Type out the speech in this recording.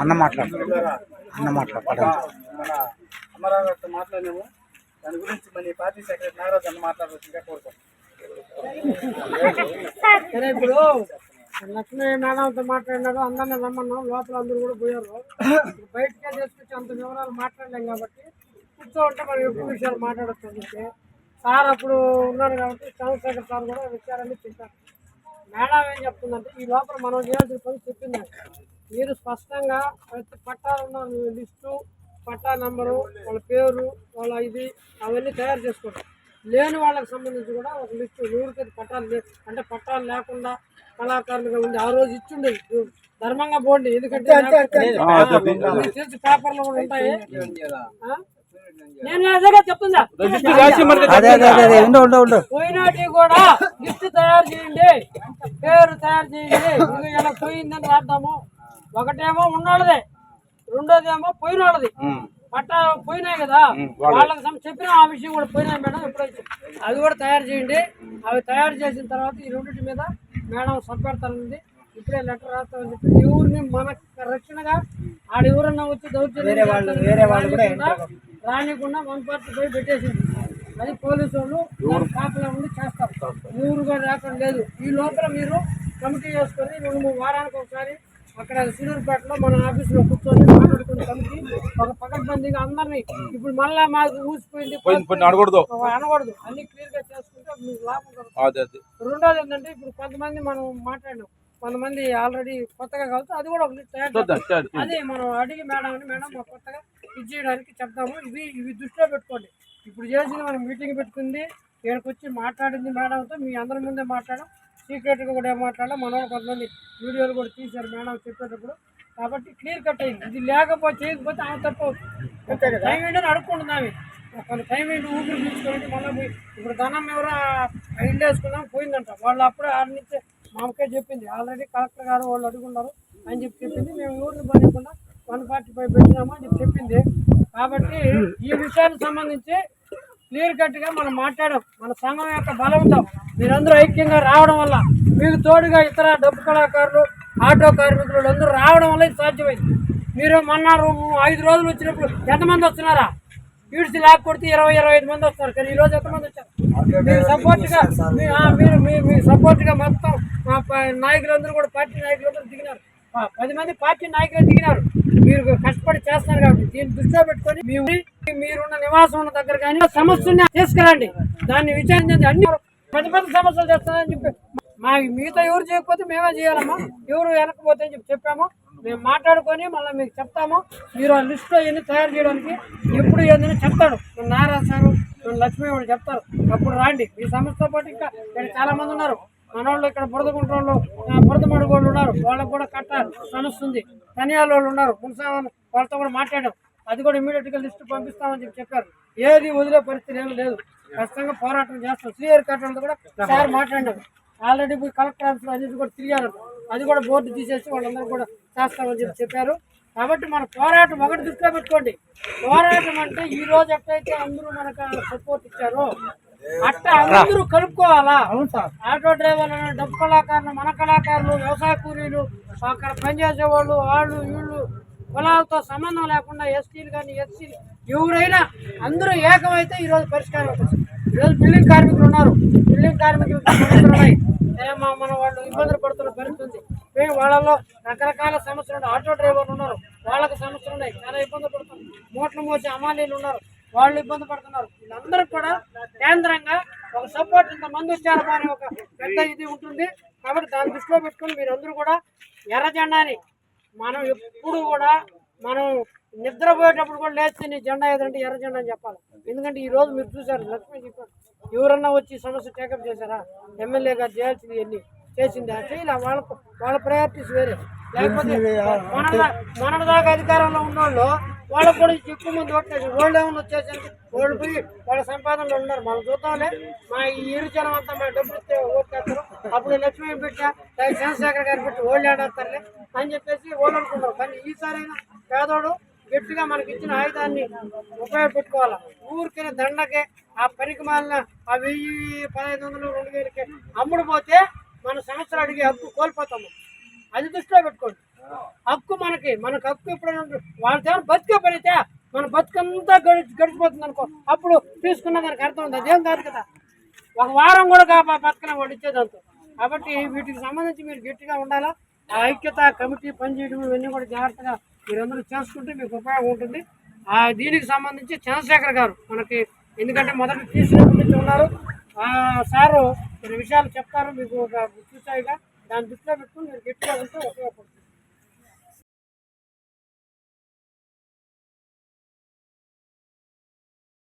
అన్న మాట్లాడు. అన్న మాట్లాడు మన అమరావు గారితో మాట్లాడినాము. దాని గురించి మన పార్టీ సెక్రటరీ నాగరాజు అన్న మాట్లాడవచ్చుగా కోరుతాం. సరే ఇప్పుడు లక్ష్మీ మేడంతో మాట్లాడినారు అందరిని రమ్మన్నాం లోపల అందరూ కూడా పోయారు. బయటకే తీసుకొచ్చి అంత వివరాలు మాట్లాడలేం కాబట్టి కూర్చో ఉంటే మనం ఎక్కువ విషయాలు మాట్లాడచ్చు అందుకే. సార్ అప్పుడు ఉన్నారు కాబట్టి చంద్రశేఖర్ సార్ కూడా విషయాలన్నీ చెప్పారు. మేడం ఏం చెప్తుందంటే ఈ లోపల మనం చేయాల్సిన పని చెప్పింది. మీరు స్పష్టంగా ప్రతి పట్టాలు ఉన్న లిస్టు పట్టా నంబరు వాళ్ళ పేరు వాళ్ళ ఇది అవన్నీ తయారు చేసుకోండి. లేని వాళ్ళకి సంబంధించి కూడా ఒక లిస్టు ఎవరికైతే పట్టాలు లే అంటే పట్టాలు లేకుండా కళాకారులుగా ఉంది ఆ రోజు ఇచ్చిండే ధర్మంగా పోండి. ఎందుకంటే తెలిసి పేపర్లో కూడా ఉంటాయి. ఆ? నేను అదేగా చెప్తుందా అదే అదే అదే అదే. ఉండు ఉండు ఉండు. పోయినాటి కూడా లిస్ట్ తయారు చేయండి. పేరు తయారు చేయండి. ఇది ఇలా పోయిందని రాద్దాము. ఒకటేమో ఉన్నోళ్ళదే రెండోదేమో పోయినోళ్ళది. పట్ట పోయినాయి కదా. వాళ్ళకి సమ- చెప్పిన ఆ విషయం కూడా పోయినాయి మేడం ఎప్పుడైతే అది కూడా తయారు చేయండి. అవి తయారు చేసిన తర్వాత ఈ రెండింటి మీద మేడం సబ్బెడతానంది ఇప్పుడే లెటర్ రాస్తామని చెప్పి ఎవరిని మన రక్షణగా ఆడ ఎవరన్నా వచ్చి దౌర్జన్యం రానికుండా వన్ పార్టీ పోయి పెట్టేసింది. అది పోలీసు వాళ్ళు కాపలా ఉండి చేస్తారు. ఊరు కూడా రాకుండా లేదు. ఈ లోపల మీరు కమిటీ చేసుకొని రెండు మూడు వారానికి ఒకసారి అక్కడ సూలూరుపేటలో మన ఆఫీసులో కూర్చొని మాట్లాడుకున్న కమిటీ ఒక పకడ్బందీగా అందరినీ ఇప్పుడు మళ్ళా మాకు ఊసిపోయింది. అనకూడదు అనకూడదు. అన్ని క్లియర్గా చేసుకుంటే మీకు లాభం రెండోది ఏంటంటే ఇప్పుడు కొంతమంది మనం మాట్లాడినాం. కొంతమంది ఆల్రెడీ కొత్తగా కలిసి అది కూడా ఒక లిస్ట్ తయారు చూద్దాం చేస్తాం. చూద్దాం. అదే మనం అడిగి మేడం అని మేడం కొత్తగా ఇది చేయడానికి చెప్తాము. ఇవి ఇవి దృష్టిలో పెట్టుకోండి. ఇప్పుడు చేసింది మనం మీటింగ్ పెట్టుకుంది ఇక్కడికి వచ్చి మాట్లాడింది మేడంతో మీ అందరి ముందే మాట్లాడడం సీక్రెట్గా కూడా ఏం మాట్లాడాలి మన కొంతమంది వీడియోలు కూడా తీశారు మేడం చెప్పేటప్పుడు. కాబట్టి క్లియర్ కట్ అయింది. ఇది లేకపోతే చేయకపోతే ఆమె తప్పు టైం ఏంటని అడుక్కుంటున్నాము కొంత టైం ఏంటి ఊపిరి పీల్చుకోండి. మళ్ళీ పోయి ఇప్పుడు ధనం ఎవరో ఇల్లు వేసుకున్నాం పోయిందంట. వాళ్ళు అప్పుడే ఆడ నుంచి మామకే చెప్పింది. ఆల్రెడీ కలెక్టర్ గారు వాళ్ళు అడుగున్నారు అని చెప్పి చెప్పింది. మేము ఊరిని పనికుండా వన్ ఫార్టీ ఫైవ్ పెట్టినాము అని చెప్పింది. కాబట్టి ఈ విషయానికి సంబంధించి క్లియర్ కట్గా మనం మాట్లాడాం. మన సంఘం యొక్క బలంతో మీరందరూ ఐక్యంగా రావడం వల్ల మీకు తోడుగా ఇతర డబ్బు కళాకారులు ఆటో కార్మికులు అందరూ రావడం వల్ల ఇది సాధ్యమైంది. మీరు మొన్న ఐదు రోజులు వచ్చినప్పుడు ఎంతమంది వస్తున్నారా? ఈడ్చి లాక్ కొడితే ఇరవై ఇరవై ఐదు మంది వస్తారు. కానీ ఈరోజు ఎంతమంది వచ్చారు? మీరు సపోర్ట్గా మీరు మీ మీ సపోర్ట్గా మొత్తం మా ప- నాయకులందరూ కూడా పార్టీ నాయకులందరూ దిగినారు. పది మంది పార్టీ నాయకులు దిగినారు. మీరు కష్టపడి చేస్తున్నారు కాబట్టి దీన్ని దృష్టిలో పెట్టుకొని మీ మీరున్న నివాసం ఉన్న దగ్గర కానీ సమస్యని తీసుకురండి. దాన్ని విచారించండి. అన్ని పెద్ద పెద్ద సమస్యలు చేస్తారని చెప్పి మా మిగతా ఎవరు చేయకపోతే మేమే చేయాలమ్మా. ఎవరు వెనకపోతే అని చెప్పి చెప్పాము. మేము మాట్లాడుకొని మళ్ళీ మీకు చెప్తాము. మీరు ఆ లిస్ట్లో ఇవన్నీ తయారు చేయడానికి ఎప్పుడు ఏదైనా చెప్తాడు. మన నారాయణ సారు లక్ష్మీ వాళ్ళు చెప్తారు. అప్పుడు రాండి. మీ సమస్యతో పాటు ఇంకా ఇక్కడ చాలా మంది ఉన్నారు. మన వాళ్ళు ఇక్కడ బురద గుంట్రోళ్ళు బురద మడుగోళ్ళు ఉన్నారు. వాళ్ళకు కూడా కట్ట సమస్య ఉంది. తనియాల వాళ్ళు ఉన్నారు. మున్సా వాళ్ళతో కూడా మాట్లాడాం. అది కూడా ఇమీడియట్గా గా లిస్ట్ పంపిస్తామని చెప్పి చెప్పారు. ఏది వదిలే పరిస్థితి ఏం లేదు. ఖచ్చితంగా పోరాటం చేస్తాం. సీఆర్ అంతా కూడా సార్ మాట్లాడారు ఆల్రెడీ పోయి కలెక్టర్ ఆఫీస్ అన్నిటి కూడా తిరిగారు. అది కూడా బోర్డు తీసేసి వాళ్ళందరూ కూడా చేస్తామని చెప్పి చెప్పారు. కాబట్టి మన పోరాటం ఒకటి దృష్టిలో పెట్టుకోండి. పోరాటం అంటే ఈ రోజు ఎట్లయితే అందరూ మనకు సపోర్ట్ ఇచ్చారో అట్ట అందరూ కలుపుకోవాలా? ఆటో డ్రైవర్లు డబ్బు కళాకారులు మన కళాకారులు వ్యవసాయ కూలీలు అక్కడ పనిచేసే వాళ్ళు వాళ్ళు వీళ్ళు కులాలతో సంబంధం లేకుండా ఎస్టీలు కానీ ఎస్సీలు ఎవరైనా అందరూ ఏకమైతే ఈరోజు పరిష్కారం అవుతుంది. ఈరోజు బిల్డింగ్ కార్మికులు ఉన్నారు. బిల్డింగ్ కార్మికులు ఉన్నాయి. మన వాళ్ళు ఇబ్బందులు పడుతున్న పరిస్థితి ఏ వాళ్ళలో రకరకాల సమస్యలు ఉన్నాయి. ఆటో డ్రైవర్లు ఉన్నారు. వాళ్ళకి సమస్యలు ఉన్నాయి. చాలా ఇబ్బంది పడుతున్నారు. మూటలు మోసే అమాలీలు ఉన్నారు. వాళ్ళు ఇబ్బంది పడుతున్నారు. వీళ్ళందరూ కూడా కేంద్రంగా ఒక సపోర్ట్ ఇంతమంది వచ్చారు అనే ఒక పెద్ద ఇది ఉంటుంది. కాబట్టి దాన్ని దృష్టిలో పెట్టుకొని మీరందరూ కూడా ఎర్ర జెండాని మనం ఎప్పుడు కూడా మనం నిద్రపోయేటప్పుడు కూడా లేచి నీ జెండా ఏదంటే ఎర్ర జెండా అని చెప్పాలి. ఎందుకంటే ఈ రోజు మీరు చూసారు లక్ష్మీ చెప్పారు. ఎవరన్నా వచ్చి సమస్య టేకప్ చేశారా? ఎమ్మెల్యే గారు చేయాల్సింది ఎన్ని చేసింది? అంటే ఇలా వాళ్ళ వాళ్ళ ప్రయారిటీస్ వేరే. లేకపోతే మన మన దాకా అధికారంలో ఉన్నోళ్ళు వాళ్ళకు కూడా ఎక్కువ మంది ఓట్లేసి వాళ్ళు ఏమైనా వచ్చేసరికి వాళ్ళు పోయి వాళ్ళ సంపాదనలు ఉన్నారు. మనం చూద్దాంలే. మా ఈ ఇరు జనం అంతా మా డబ్బులు ఇస్తే ఓట్లేస్తారు. అప్పుడు లక్ష్మీ పెట్టా? చంద్రశేఖర్ గారు పెట్టి వాళ్ళు ఆడేస్తారులే అని చెప్పేసి వాళ్ళు అనుకున్నారు కానీ ఈసారైనా పేదోడు గట్టిగా మనకి ఇచ్చిన ఆయుధాన్ని ఉపయోగపెట్టుకోవాలి? ఊరికిన దండకే ఆ పనికి మాలిన ఆ వెయ్యి పదహైదు వందలు రెండు వేలకి అమ్ముడు పోతే మన అడిగే హక్కు కోల్పోతాము. అది దృష్టిలో పెట్టుకోండి. హక్కు మనకి. మనకు హక్కు ఎప్పుడైనా వాళ్ళ దేవుని బతికే పడితే మన బతుకంతా గడి గడిచిపోతుంది అనుకో. అప్పుడు తీసుకున్న దానికి అర్థం ఉంది. అదేం కాదు కదా. ఒక వారం కూడా కా- బతకలే వాళ్ళు ఇచ్చేదంతా కాబట్టి వీటికి సంబంధించి మీరు గట్టిగా ఉండాలా? ఆ ఐక్యత కమిటీ పనిచేయడం ఇవన్నీ కూడా జాగ్రత్తగా మీరందరూ చేసుకుంటే మీకు ఉపయోగం ఉంటుంది. ఆ దీనికి సంబంధించి చంద్రశేఖర్ గారు మనకి ఎందుకంటే మొదటి తీసుకున్నప్పటి ఉన్నారు. సారు కొన్ని విషయాలు చెప్తారు. మీకు ఒక చూసాయిగా దాని దృష్టిలో పెట్టుకుని మీరు గట్టిగా ఉంటే ఉపయోగపడుతుంది.